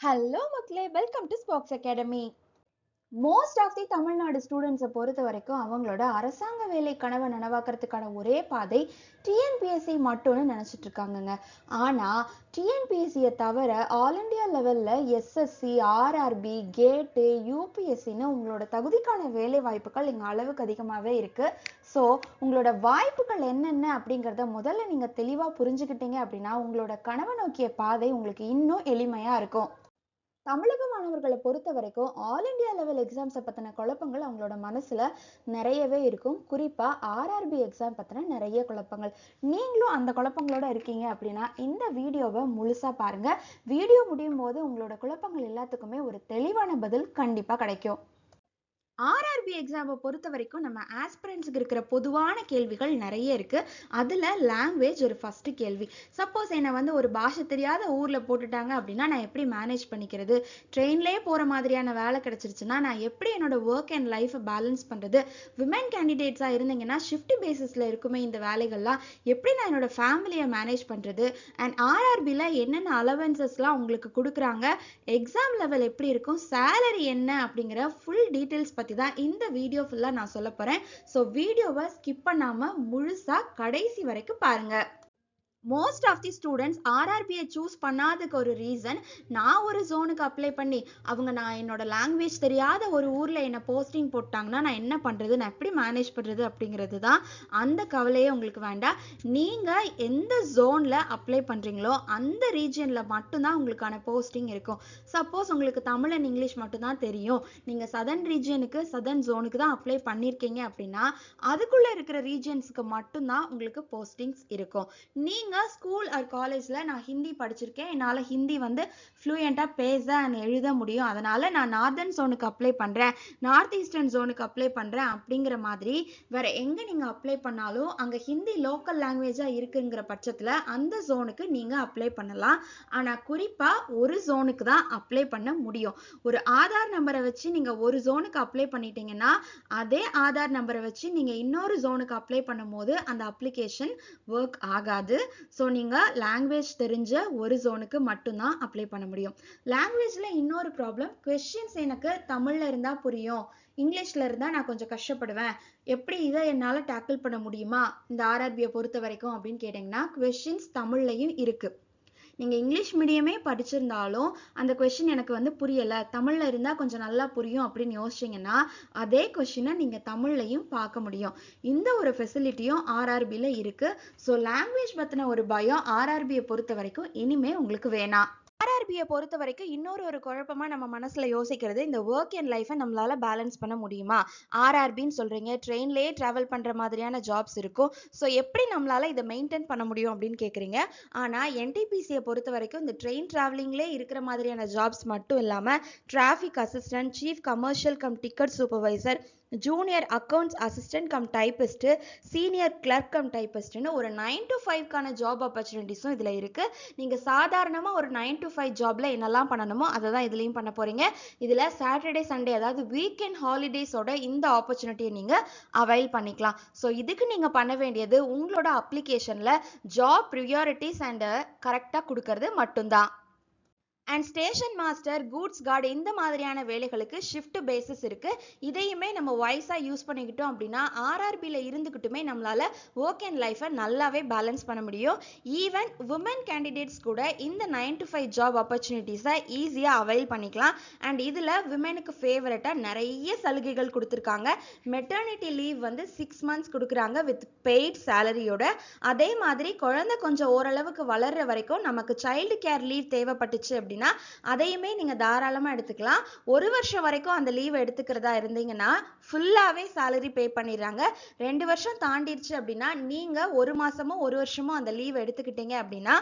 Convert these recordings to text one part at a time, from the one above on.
Hello மக்களே welcome to Spox academy most of the Tamil Nadu ஸ்டூடெண்ட்ஸை பொறுத்த வரைக்கும் அவங்களோட அரசாங்க வேலை கனவை நனவாக்குறதுக்கான ஒரே பாதை டிஎன்பிஎஸ்சி மட்டும்னு நினச்சிட்டு இருக்காங்கங்க. ஆனால் டிஎன்பிஎஸ்சியை தவிர ஆல் இண்டியா லெவலில் எஸ்எஸ்சி ஆர்ஆர்பி கேட்டு யூபிஎஸ்சின்னு உங்களோட தகுதிக்கான வேலை வாய்ப்புகள் இங்கே அளவுக்கு அதிகமாகவே இருக்குது ஸோ உங்களோட வாய்ப்புகள் என்னென்ன அப்படிங்கிறத முதல்ல நீங்கள் தெளிவாக புரிஞ்சுக்கிட்டீங்க அப்படின்னா உங்களோட கனவை நோக்கிய பாதை உங்களுக்கு இன்னும் எளிமையாக இருக்கும். தமிழக மாணவர்களை பொறுத்த வரைக்கும் ஆல் இண்டியா லெவல் எக்ஸாம்ஸை பற்றின குழப்பங்கள் அவங்களோட மனசில் நிறையவே இருக்கும். குறிப்பாக ஆர்ஆர்பி எக்ஸாம் பற்றின நிறைய குழப்பங்கள். நீங்களும் அந்த குழப்பங்களோட இருக்கீங்க அப்படின்னா இந்த வீடியோவை முழுசாக பாருங்கள் வீடியோ முடியும் போது உங்களோட குழப்பங்கள் எல்லாத்துக்குமே ஒரு தெளிவான பதில் கண்டிப்பாக கிடைக்கும். ஆர்ஆர்பி எக்ஸாமை பொறுத்த வரைக்கும் நம்ம ஆஸ்பிரன்ஸுக்கு இருக்கிற பொதுவான கேள்விகள் நிறைய இருக்குது அதில் லாங்குவேஜ் ஒரு ஃபஸ்ட்டு கேள்வி. சப்போஸ் என்னை வந்து ஒரு பாஷை தெரியாத ஊரில் போட்டுட்டாங்க அப்படின்னா நான் எப்படி மேனேஜ் பண்ணிக்கிறது? ட்ரெயின்லேயே போகிற மாதிரியான வேலை கிடச்சிருச்சுன்னா நான் எப்படி என்னோட ஒர்க் அண்ட் லைஃப்பை பேலன்ஸ் பண்ணுறது விமன் கேண்டிடேட்ஸாக இருந்தீங்கன்னா ஷிஃப்ட் பேசிஸில் இருக்குமே இந்த வேலைகள்லாம். எப்படி நான் என்னோட ஃபேமிலியை மேனேஜ் பண்ணுறது அண்ட் ஆர்ஆர்பியில் என்னென்ன அலவன்சஸ்லாம் உங்களுக்கு கொடுக்குறாங்க? எக்ஸாம் லெவல் எப்படி இருக்கும்? சேலரி என்ன அப்படிங்கிற ஃபுல் டீட்டெயில்ஸ் பற்றி தான் இந்த வீடியோ ஃபுல்லாக நான் சொல்ல போகிறேன் ஸோ வீடியோவை ஸ்கிப் பண்ணாமல் முழுசாக கடைசி வரைக்கும் பாருங்கள் மோஸ்ட் ஆஃப் தி ஸ்டூடெண்ட்ஸ் ஆர்ஆர்பியை சூஸ் பண்ணாததுக்கு ஒரு ரீசன் நான் ஒரு ஜோனுக்கு அப்ளை பண்ணி அவங்க நான் என்னோட லாங்குவேஜ் தெரியாத ஒரு ஊரில் என்னை போஸ்டிங் போட்டாங்கன்னா நான் என்ன பண்ணுறது நான் எப்படி மேனேஜ் பண்ணுறது அப்படிங்கிறது தான் அந்த கவலையே உங்களுக்கு வேண்டாம். நீங்கள் எந்த ஜோனில் அப்ளை பண்ணுறீங்களோ அந்த ரீஜியனில் மட்டும்தான் உங்களுக்கான போஸ்டிங் இருக்கும். சப்போஸ் உங்களுக்கு தமிழ் அண்ட் இங்கிலீஷ் மட்டும்தான் தெரியும். நீங்கள் சதர்ன் ரீஜியனுக்கு சதர்ன் ஜோனுக்கு தான் அப்ளை பண்ணியிருக்கீங்க அப்படின்னா அதுக்குள்ளே இருக்கிற ரீஜியன்ஸுக்கு மட்டும்தான் உங்களுக்கு போஸ்டிங்ஸ் இருக்கும். நீங்கள் நீங்கள் ஸ்கூல் ஆர் காலேஜில் நான் ஹிந்தி படிச்சிருக்கேன். என்னால் ஹிந்தி வந்து ஃப்ளூயண்ட்டாக பேச அண்ட் எழுத முடியும். அதனால் நான் நார்தர்ன் ஜோனுக்கு அப்ளை பண்ணுறேன் நார்த் ஈஸ்டர்ன் ஜோனுக்கு அப்ளை பண்ணுறேன் அப்படிங்கிற மாதிரி வேறு எங்கே நீங்கள் அப்ளை பண்ணாலும் அங்கே ஹிந்தி லோக்கல் லாங்குவேஜாக இருக்குங்கிற பட்சத்தில் அந்த ஜோனுக்கு நீங்கள் அப்ளை பண்ணலாம். ஆனால் குறிப்பாக ஒரு ஜோனுக்கு தான் அப்ளை பண்ண முடியும். ஒரு ஆதார் நம்பரை வச்சு நீங்கள் ஒரு ஜோனுக்கு அப்ளை பண்ணிட்டீங்கன்னா அதே ஆதார் நம்பரை வச்சு நீங்கள் இன்னொரு ஜோனுக்கு அப்ளை பண்ணும்போது அந்த அப்ளிகேஷன் ஒர்க் ஆகாது. ஸோ நீங்கள் லாங்குவேஜ் தெரிஞ்ச ஒரு ஜோனுக்கு மட்டும்தான் அப்ளை பண்ண முடியும். லாங்குவேஜில் இன்னொரு ப்ராப்ளம் கொஷின்ஸ் எனக்கு தமிழில் இருந்தால் புரியும் இங்கிலீஷில் இருந்தால் நான் கொஞ்சம் கஷ்டப்படுவேன். எப்படி இதை என்னால் டேக்கிள் பண்ண முடியுமா? இந்த ஆர்ஆர்பியை பொறுத்த வரைக்கும் அப்படின்னு கேட்டிங்கன்னா கொஷின்ஸ் தமிழ்லையும் இருக்குது நீங்கள் இங்கிலீஷ் மீடியமே படிச்சிருந்தாலும் அந்த கொஷின் எனக்கு வந்து புரியலை. தமிழில் இருந்தால் கொஞ்சம் நல்லா புரியும் அப்படின்னு யோசிச்சிங்கன்னா அதே கொஷினை நீங்கள் தமிழ்லையும் பார்க்க முடியும். இந்த ஒரு ஃபெசிலிட்டியும் ஆர்ஆர்பியில் இருக்குது ஸோ லாங்குவேஜ் பற்றின ஒரு பயம் ஆர்ஆர்பியை பொறுத்த வரைக்கும் இனிமே உங்களுக்கு வேணாம். ஆர்ஆர்பியை பொறுத்த வரைக்கும் இன்னொரு ஒரு குழப்பமா நம்ம மனசுல யோசிக்கிறது இந்த ஒர்க் அண்ட் லைஃபை நம்மளால பேலன்ஸ் பண்ண முடியுமா? ஆர்ஆர்பின்னு சொல்றீங்க ட்ரெயின்லேயே டிராவல் பண்ற மாதிரியான ஜாப்ஸ் இருக்கும். ஸோ எப்படி நம்மளால இதை மெயின்டைன் பண்ண முடியும் அப்படின்னு கேட்குறீங்க ஆனா என்டிபிசியை பொறுத்த வரைக்கும் இந்த ட்ரெயின் டிராவலிங்லேயே இருக்கிற மாதிரியான ஜாப்ஸ் மட்டும் இல்லாம traffic assistant chief commercial cum ticket supervisor junior accounts assistant cum typist senior clerk cum டைப்பிஸ்ட்டுன்னு ஒரு நைன் டு ஃபைவ்க்கான ஜாப் ஆப்பர்ச்சுனிட்டிஸும் இதில் இருக்குது நீங்கள் சாதாரணமாக ஒரு நைன் டு ஃபைவ் ஜாபில் என்னெல்லாம் பண்ணணுமோ அதை தான் இதுலேயும் பண்ண போகிறீங்க இதில் சாட்டர்டே சண்டே அதாவது வீக்கெண்ட் ஹாலிடேஸோட இந்த ஆப்பர்ச்சுனிட்டியை நீங்கள் அவைல் பண்ணிக்கலாம். ஸோ இதுக்கு நீங்கள் பண்ண வேண்டியது உங்களோட அப்ளிகேஷனில் ஜாப் ப்ரியாரிட்டிஸ் அண்ட் கரெக்டாக கொடுக்கறது மட்டும்தான். And station master goods guard இந்த மாதிரியான வேலைகளுக்கு ஷிஃப்ட் பேசிஸ் இருக்குது இதையுமே நம்ம வாய்ஸாக யூஸ் பண்ணிக்கிட்டோம் அப்படின்னா ஆர்ஆர்பியில் இருந்துக்கிட்டுமே நம்மளால் ஒர்க் அண்ட் லைஃப்பை நல்லாவே பேலன்ஸ் பண்ண முடியும். ஈவன் உமன் கேண்டிடேட்ஸ் கூட இந்த நைன் டு ஃபைவ் ஜாப் ஆப்பர்ச்சுனிட்டிஸை ஈஸியாக அவைல் பண்ணிக்கலாம். அண்ட் இதில் விமனுக்கு ஃபேவரட்டாக நிறைய சலுகைகள் கொடுத்துருக்காங்க. மெட்டர்னிட்டி லீவ் வந்து சிக்ஸ் மந்த்ஸ் கொடுக்குறாங்க வித் பெய்ட் சேலரியோட அதே மாதிரி குழந்தை கொஞ்சம் ஓரளவுக்கு வளர்ற வரைக்கும் நமக்கு சைல்டு கேர் லீவ் தேவைப்பட்டுச்சு அப்படின்னா அதையுமே நீங்கள் தாராளமாக எடுத்துக்கலாம். ஒரு வருஷம் வரைக்கும் அந்த லீவ் எடுத்துக்கிறதா இருந்தீங்கன்னா ஃபுல்லாகவே சேலரி பே பண்ணிடுறாங்க. ரெண்டு வருஷம் தாண்டிடுச்சு அப்படின்னா நீங்கள் ஒரு மாதமோ ஒரு வருஷமோ அந்த லீவ் எடுத்துக்கிட்டீங்க அப்படின்னா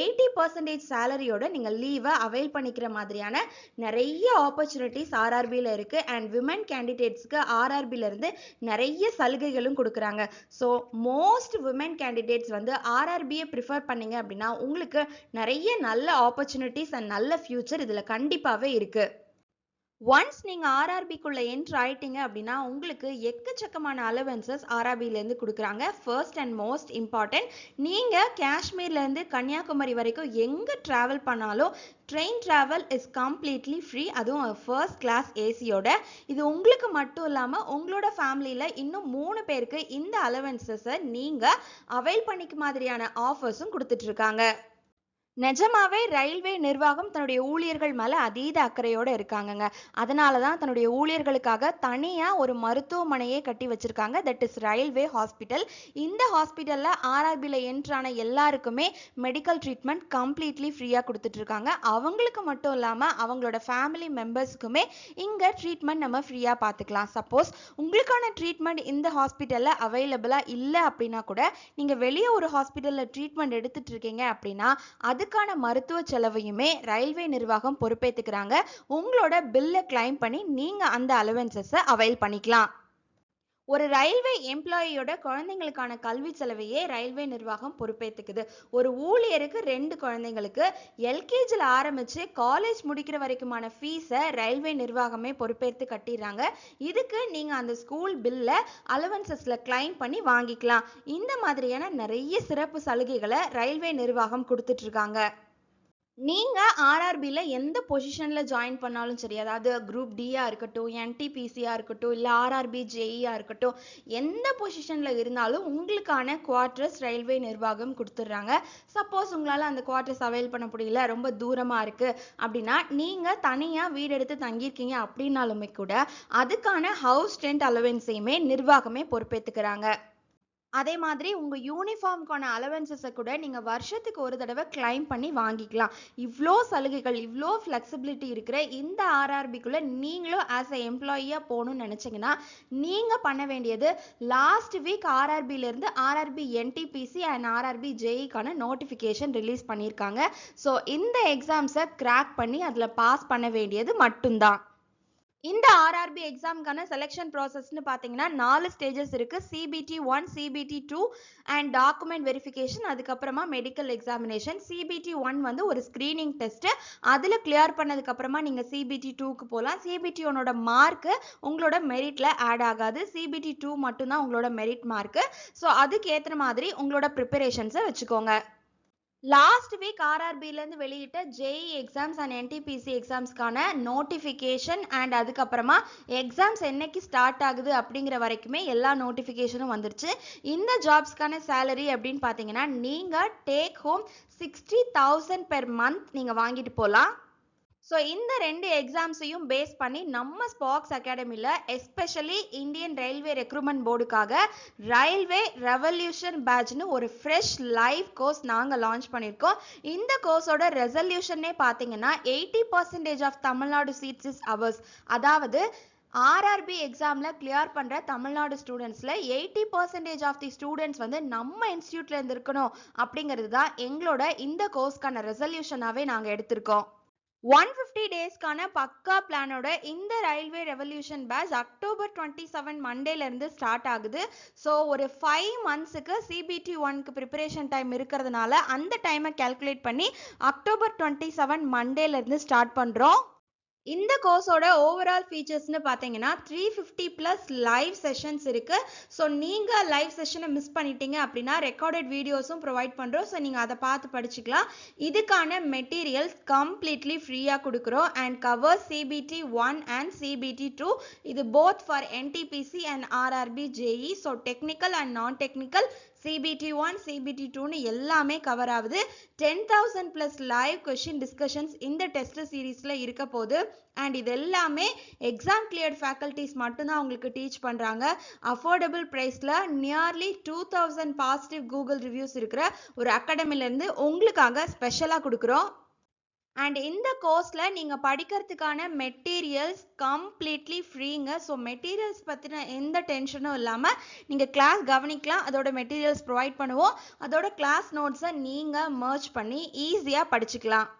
எயிட்டி பர்சன்டேஜ் சேலரியோட நீங்கள் லீவை அவைல் பண்ணிக்கிற மாதிரியான நிறைய ஆப்பர்ச்சுனிட்டிஸ் ஆர்ஆர்பியில் இருக்குது அண்ட் விமன் கேண்டிடேட்ஸ்க்கு ஆர்ஆர்பியிலேருந்து நிறைய சலுகைகளும் கொடுக்குறாங்க. ஸோ மோஸ்ட் விமன் கேண்டிடேட்ஸ் வந்து ஆர்ஆர்பியை ப்ரிஃபர் பண்ணீங்க அப்படின்னா உங்களுக்கு நிறைய நல்ல ஆப்பர்ச்சுனிட்டிஸ் அண்ட் நல்ல ஃபியூச்சர் இதில் கண்டிப்பாகவே இருக்குது ஒன்ஸ் நீங்கள் ஆர்ஆர்பிக்குள்ளே என்ட்ரு ஆயிட்டீங்க அப்படின்னா உங்களுக்கு எக்கச்சக்கமான அலவன்சஸ் ஆர்ஆர்பிலேருந்து கொடுக்குறாங்க. ஃபர்ஸ்ட் அண்ட் மோஸ்ட் இம்பார்ட்டன்ட் நீங்கள் காஷ்மீர்லேருந்து கன்னியாகுமரி வரைக்கும் எங்கே ட்ராவல் பண்ணாலும் train travel is completely free அதுவும் ஃபர்ஸ்ட் கிளாஸ் ஏசியோட இது உங்களுக்கு மட்டும் இல்லாமல் உங்களோட ஃபேமிலியில் இன்னும் மூணு பேருக்கு இந்த அலவன்சஸை நீங்கள் அவைல் பண்ணிக்க மாதிரியான ஆஃபர்ஸும் கொடுத்துட்ருக்காங்க நிஜமாவே ரயில்வே நிர்வாகம் தன்னுடைய ஊழியர்கள் மேல அதீத அக்கறையோட இருக்காங்கங்க. அதனால தான் தன்னுடைய ஊழியர்களுக்காக தனியா ஒரு மருத்துவமனையே கட்டி வச்சிருக்காங்க. தட் இஸ் ரயில்வே ஹாஸ்பிட்டல் இந்த ஹாஸ்பிட்டல்ல ஆர்ஆர்பியில என்ட்ரான எல்லாருக்குமே மெடிக்கல் ட்ரீட்மெண்ட் கம்ப்ளீட்லி ஃப்ரீயா கொடுத்துட்டு இருக்காங்க அவங்களுக்கு மட்டும் இல்லாம அவங்களோட ஃபேமிலி மெம்பர்ஸ்க்குமே இங்க ட்ரீட்மெண்ட் நம்ம ஃப்ரீயா பார்த்துக்கலாம் சப்போஸ் உங்களுக்கான ட்ரீட்மெண்ட் இந்த ஹாஸ்பிட்டல்ல அவைலபிளா இல்லை அப்படின்னா கூட நீங்க வெளியே ஒரு ஹாஸ்பிட்டல்ல ட்ரீட்மெண்ட் எடுத்துட்டு இருக்கீங்க அப்படின்னா அது அதுக்கான மருத்துவ செலவையுமே ரயில்வே நிர்வாகம் பொறுப்பேற்றுக்கிறாங்க உங்களோட பில்லை கிளைம் பண்ணி நீங்க அந்த அலவன்சஸை அவைல் பண்ணிக்கலாம். ஒரு ரயில்வே எம்ப்ளாயியோட குழந்தைங்களுக்கான கல்வி செலவையே ரயில்வே நிர்வாகம் பொறுப்பேற்றுக்குது ஒரு ஊழியருக்கு ரெண்டு குழந்தைங்களுக்கு எல்கேஜியில் ஆரம்பித்து காலேஜ் முடிக்கிற வரைக்குமான ஃபீஸை ரயில்வே நிர்வாகமே பொறுப்பேற்று கட்டிடுறாங்க. இதுக்கு நீங்கள் அந்த ஸ்கூல் பில்லை அலவன்சஸில் கிளைம் பண்ணி வாங்கிக்கலாம். இந்த மாதிரியான நிறைய சிறப்பு சலுகைகளை ரயில்வே நிர்வாகம் கொடுத்துட்ருக்காங்க நீங்கள் நீங்க ஆர்ஆர்பியில் எந்த பொசிஷன்ல ஜாயின் பண்ணாலும் சரி அதாவது குரூப் டியா இருக்கட்டும் என்டிபிசியா இருக்கட்டும் இல்லை ஆர்ஆர்பி ஜேஇயா இருக்கட்டும் எந்த பொசிஷன்ல இருந்தாலும் உங்களுக்கான குவார்டர்ஸ் ரயில்வே நிர்வாகம் கொடுத்துட்றாங்க. சப்போஸ் உங்களால அந்த குவார்டர்ஸ் அவைல் பண்ண முடியல ரொம்ப தூரமா இருக்கு அப்படின்னா நீங்க தனியா வீடு எடுத்து தங்கியிருக்கீங்க அப்படின்னாலுமே கூட அதுக்கான ஹவுஸ் ரெண்ட் அலவன்ஸையுமே நிர்வாகமே பொறுப்பேற்றுக்கிறாங்க அதே மாதிரி உங்கள் யூனிஃபார்முக்கான அலவன்சஸை கூட நீங்கள் வருஷத்துக்கு ஒரு தடவை கிளைம் பண்ணி வாங்கிக்கலாம். இவ்வளோ சலுகைகள் இவ்வளோ ஃப்ளெக்சிபிலிட்டி இருக்கிற இந்த ஆர்ஆர்பிக்குள்ளே நீங்களும் ஆஸ் அ எம்ப்ளாயியாக போகணும்னு நினச்சிங்கன்னா நீங்கள் பண்ண வேண்டியது லாஸ்ட் வீக் ஆர்ஆர்பிலேருந்து ஆர்ஆர்பி என்டிபிசி அண்ட் ஆர்ஆர்பி ஜேஇக்கான நோட்டிஃபிகேஷன் ரிலீஸ் பண்ணியிருக்காங்க. ஸோ இந்த எக்ஸாம்ஸை கிராக் பண்ணி அதில் பாஸ் பண்ண வேண்டியது மட்டும்தான். இந்த ஆர்ஆர்பி எக்ஸாமுக்கான செலெக்ஷன் ப்ராசஸ்னு பார்த்தீங்கன்னா நாலு ஸ்டேஜஸ் இருக்கு. CBT one CBT two and document verification அதுக்கப்புறமா மெடிக்கல் எக்ஸாமினேஷன் சிபிடி ஒன் வந்து ஒரு ஸ்க்ரீனிங் டெஸ்ட் அதில் கிளியர் பண்ணதுக்கு அப்புறமா நீங்கள் சிபிடி டூக்கு போகலாம் சிபிடி ஒன்னோட மார்க்கு உங்களோட மெரிட்ல ஆட் ஆகாது. சிபிடி டூ மட்டும்தான் உங்களோட மெரிட் மார்க்கு ஸோ அதுக்கு ஏற்ற மாதிரி உங்களோட ப்ரிப்பரேஷன்ஸை வச்சுக்கோங்க. லாஸ்ட் வீக் ஆர்ஆர்பிலேருந்து வெளியிட்ட ஜேஇ எக்ஸாம்ஸ் அண்ட் என்டிபிசி எக்ஸாம்ஸ்க்கான நோட்டிஃபிகேஷன் அண்ட் அதுக்கப்புறமா எக்ஸாம்ஸ் என்னைக்கு ஸ்டார்ட் ஆகுது அப்படிங்கிற வரைக்குமே எல்லா நோட்டிஃபிகேஷனும் வந்துருச்சு. இந்த ஜாப்ஸ்க்கான சேலரி அப்படின்னு பார்த்தீங்கன்னா நீங்கள் take home sixty thousand per month நீங்கள் வாங்கிட்டு போகலாம் ஸோ இந்த ரெண்டு எக்ஸாம்ஸையும் பேஸ் பண்ணி நம்ம ஸ்பாக்ஸ் அகாடமியில் எஸ்பெஷலி இந்தியன் ரயில்வே ரெக்ரூட்மெண்ட் போர்டுக்காக ரயில்வே ரெவல்யூஷன் பேட்ச்னு ஒரு ஃப்ரெஷ் லைவ் கோர்ஸ் நாங்கள் லான்ச் பண்ணியிருக்கோம் இந்த கோர்ஸோட ரெசல்யூஷனே பார்த்தீங்கன்னா eighty percentage of Tamil Nadu seats is ours அதாவது ஆர்ஆர்பி எக்ஸாமில் கிளியர் பண்ணுற Tamil Nadu ஸ்டூடெண்ட்ஸில் eighty percentage of the students வந்து நம்ம இன்ஸ்டியூட்டில் இருந்துருக்கணும் அப்படிங்கிறது தான் எங்களோட இந்த கோர்ஸ்க்கான ரெசல்யூஷனாகவே நாங்கள் எடுத்திருக்கோம். ஒன் ஃபிஃப்டி டேஸ்க்கான பக்கா பிளானோட இந்த railway revolution phase October twenty seven மண்டேலேருந்து start ஆகுது. ஸோ ஒரு ஃபைவ் மந்த்ஸுக்கு சிபிடி ஒன்க்கு ப்ரிப்பரேஷன் டைம் இருக்கிறதுனால அந்த டைமை கேல்குலேட் பண்ணி அக்டோபர் டுவெண்ட்டி செவன் மண்டேலேருந்து ஸ்டார்ட் பண்ணுறோம் இந்த கோர்ஸோட ஓவரால் ஃபீச்சர்ஸ்னு பார்த்தீங்கன்னா three fifty plus live sessions இருக்கு. ஸோ நீங்கள் லைவ் செஷனை மிஸ் பண்ணிட்டீங்க அப்படின்னா ரெக்கார்டட் வீடியோஸும் ப்ரொவைட் பண்ணுறோம் ஸோ நீங்கள் அதை பார்த்து படிச்சுக்கலாம். இதுக்கான மெட்டீரியல்ஸ் கம்ப்ளீட்லி ஃப்ரீயாக கொடுக்குறோம். And cover CBT one and CBT two இது both for NTPC and RRB JE so technical and non technical CBT one CBT டூன்னு எல்லாமே கவர் ஆகுது. Ten thousand plus live question discussions இந்த டெஸ்ட் சீரீஸில் இருக்க போது அண்ட் இது எல்லாமே எக்ஸாம் கிளியர்ட் ஃபேக்கல்ட்டிஸ் மட்டும்தான் உங்களுக்கு டீச் பண்ணுறாங்க அஃபோர்டபுள் ப்ரைஸில் nearly two thousand positive Google reviews இருக்கிற ஒரு அகாடமிலேருந்து உங்களுக்காக ஸ்பெஷலாக கொடுக்குறோம். அண்ட் இந்த கோர்ஸில் நீங்கள் படிக்கிறதுக்கான மெட்டீரியல்ஸ் கம்ப்ளீட்லி ஃப்ரீங்க ஸோ மெட்டீரியல்ஸ் பற்றின எந்த டென்ஷனும் இல்லாமல் நீங்கள் கிளாஸ் கவனிக்கலாம். அதோட மெட்டீரியல்ஸ் ப்ரொவைட் பண்ணுவோம். அதோட கிளாஸ் நோட்ஸை நீங்கள் மர்ச் பண்ணி ஈஸியாக படிச்சுக்கலாம்.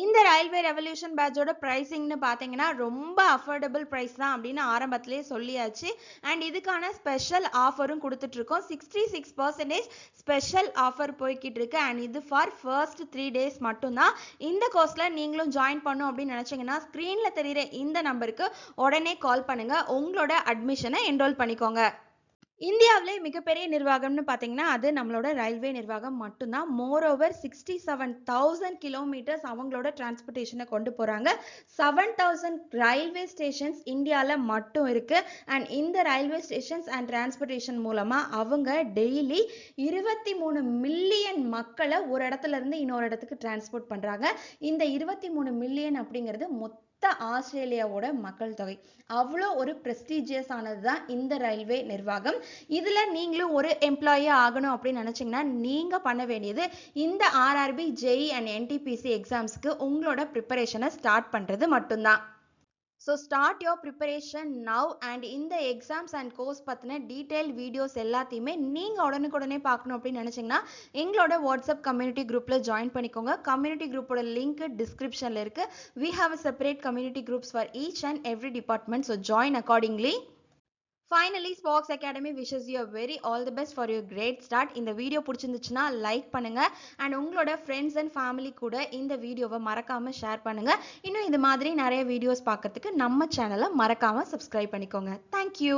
இந்த ரயில்வே ரெவல்யூஷன் பேட்சோட ப்ரைஸிங்னு பார்த்தீங்கன்னா ரொம்ப அஃபோர்டபுள் ப்ரைஸ் தான் அப்படின்னு ஆரம்பத்திலேயே சொல்லியாச்சு. அண்ட் இதுக்கான ஸ்பெஷல் ஆஃபரும் கொடுத்துட்ருக்கோம். Sixty six percentage special offer போய்கிட்டு இருக்கு அண்ட் இது ஃபார் ஃபர்ஸ்ட் த்ரீ டேஸ் மட்டும்தான். இந்த கோர்ஸில் நீங்களும் ஜாயின் பண்ணும் அப்படின்னு நினச்சிங்கன்னா ஸ்க்ரீனில் தெரிகிற இந்த நம்பருக்கு உடனே கால் பண்ணுங்கள் உங்களோட அட்மிஷனை என்ரோல் பண்ணிக்கோங்க. இந்தியாவிலே மிகப்பெரிய நிர்வாகம்னு பார்த்தீங்கன்னா அது நம்மளோட ரயில்வே நிர்வாகம் மட்டும்தான். More over sixty seven thousand kilometres அவங்களோட டிரான்ஸ்போர்ட்டேஷனை கொண்டு போகிறாங்க செவன் தௌசண்ட் ரயில்வே ஸ்டேஷன்ஸ் இந்தியாவில் மட்டும் இருக்குது அண்ட் இந்த ரயில்வே ஸ்டேஷன்ஸ் அண்ட் டிரான்ஸ்போர்ட்டேஷன் மூலமாக அவங்க டெய்லி இருபத்தி மூணு மில்லியன் மக்களை ஒரு இடத்துல இருந்து இன்னொரு இடத்துக்கு டிரான்ஸ்போர்ட் பண்ணுறாங்க இந்த இருபத்தி மூணு மில்லியன் அப்படிங்கிறது மொத்த மொத்த ஆஸ்திரேலியாவோட மக்கள் தொகை. அவ்வளோ ஒரு ப்ரெஸ்டீஜியஸ் ஆனது தான் இந்த ரயில்வே நிர்வாகம். இதில் நீங்களும் ஒரு எம்ப்ளாயியாக ஆகணும் அப்படின்னு நினச்சிங்கன்னா நீங்கள் பண்ண வேண்டியது இந்த ஆர்ஆர்பி ஜெய் அண்ட் என்டிபிசி எக்ஸாம்ஸ்க்கு உங்களோட ப்ரிப்பரேஷனை ஸ்டார்ட் பண்ணுறது மட்டும்தான். So start your preparation now and இந்த எக்ஸாம்ஸ் அண்ட் கோர்ஸ் பற்றின டீட்டெயில் வீடியோஸ் எல்லாத்தையுமே நீங்கள் உடனுக்குடனே பார்க்கணும் அப்படின்னு நினச்சிங்கன்னா எங்களோட வாட்ஸ்அப் கம்யூனிட்டி குரூப்பில் ஜாயின் பண்ணிக்கோங்க. கம்யூனிட்டி குரூப்போட லிங்க் டிஸ்கிரிப்ஷனில் இருக்குது we have a separate community groups for each and every department so join accordingly finally Spox academy wishes you very all the best for your great start இந்த video பிடிச்சிருந்துச்சுன்னா like பண்ணுங்க. And உங்களோட friends and family கூட இந்த வீடியோவை மறக்காம share பண்ணுங்க. இன்னும் இது மாதிரி நிறைய வீடியோஸ் பார்க்கறதுக்கு நம்ம சேனலை மறக்காம சப்ஸ்கிரைப் பண்ணிக்கோங்க. தேங்க்யூ